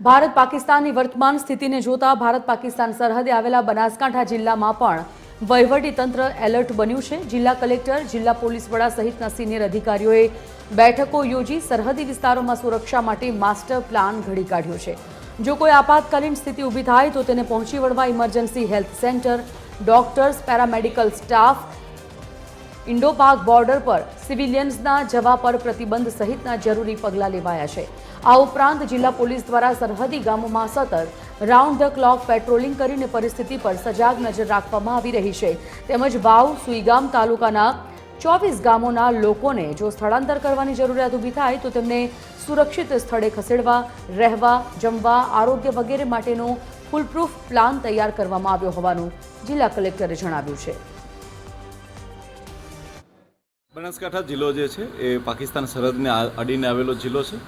ભારત પાકિસ્તાનની વર્તમાન સ્થિતિને જોતા ભારત પાકિસ્તાન સરહદે આવેલા બનાસકાંઠા જિલ્લામાં પણ વહીવટી તંત્ર એલર્ટ બન્યું છે. જિલ્લા કલેક્ટર, જિલ્લા પોલીસ વડા સહિતના સિનિયર અધિકારીઓએ બેઠકો યોજી સરહદી વિસ્તારોમાં સુરક્ષા માટે માસ્ટર પ્લાન ઘડી કાઢ્યો છે. જો કોઈ આપાતકાલીન સ્થિતિ ઊભી થાય તો તેને પહોંચી વળવા emergency health centre, doctors, paramedical staff Indo Pak border પર સિવિલિયન્સના જવા પર પ્રતિબંધ સહિતના જરૂરી પગલાં લેવાયા છે. આ ઉપરાંત જિલ્લા પોલીસ દ્વારા સરહદી ગામોમાં સતત રાઉન્ડ ધ ક્લોક પેટ્રોલિંગ કરીને પરિસ્થિતિ પર સજાગ નજર રાખવામાં આવી રહી છે. તેમજ વાવ, સુઈગામ તાલુકાના ચોવીસ ગામોના લોકોને જો સ્થળાંતર કરવાની જરૂરિયાત ઊભી થાય તો તેમને સુરક્ષિત સ્થળે ખસેડવા, રહેવા, જમવા, આરોગ્ય વગેરે માટેનો ફૂલપ્રૂફ પ્લાન તૈયાર કરવામાં આવ્યો હોવાનું જિલ્લા કલેક્ટરે જણાવ્યું છે. બનાસકાંઠા જિલ્લો જે છે એ પાકિસ્તાન સરહદને અડીને આવેલો જિલ્લો છે.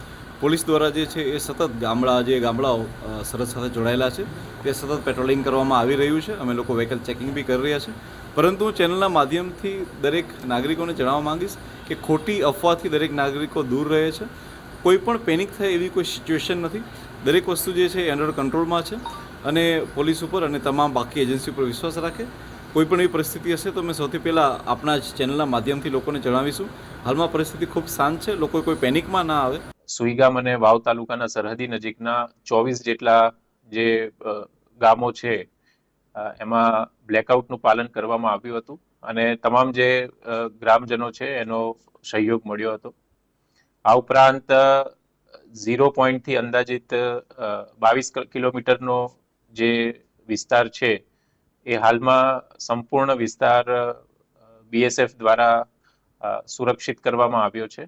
પોલીસ દ્વારા જે છે એ સતત ગામડા, જે ગામડાઓ સરહદ સાથે જોડાયેલા છે. તે સતત પેટ્રોલિંગ કરવામાં આવી રહ્યું છે અમે લોકો વ્હીકલ ચેકિંગ બી કરી રહ્યા છે. પરંતુ ચેનલના માધ્યમથી દરેક નાગરિકોને જણાવવા માંગીશ કે ખોટી અફવાથી દરેક નાગરિકો દૂર રહે છે. કોઈ પણ પેનિક થાય એવી કોઈ સિચ્યુએશન નથી. દરેક વસ્તુ જે છે એ અંડર કંટ્રોલમાં છે અને પોલીસ ઉપર અને તમામ બાકી એજન્સી ઉપર વિશ્વાસ રાખે. કોઈ પણ એવી પરિસ્થિતિ હશે તો અમે સૌથી પહેલાં આપણા જ ચેનલના માધ્યમથી લોકોને જણાવીશું. હાલમાં પરિસ્થિતિ ખૂબ શાંત છે લોકો કોઈ પેનિકમાં ના આવે. સુઈગામ અને વાવ તાલુકાના સરહદી નજીકના ચોવીસ જેટલા જે ગામો છે એમાં બ્લેકઆઉટનું પાલન કરવામાં આવ્યું હતું અને તમામ જે ગ્રામજનો છે એનો સહયોગ મળ્યો હતો. આ ઉપરાંત ઝીરો પોઈન્ટથી અંદાજિત બાવીસ કિલોમીટરનો જે વિસ્તાર છે એ હાલમાં સંપૂર્ણ વિસ્તાર બીએસએફ દ્વારા સુરક્ષિત કરવામાં આવ્યો છે.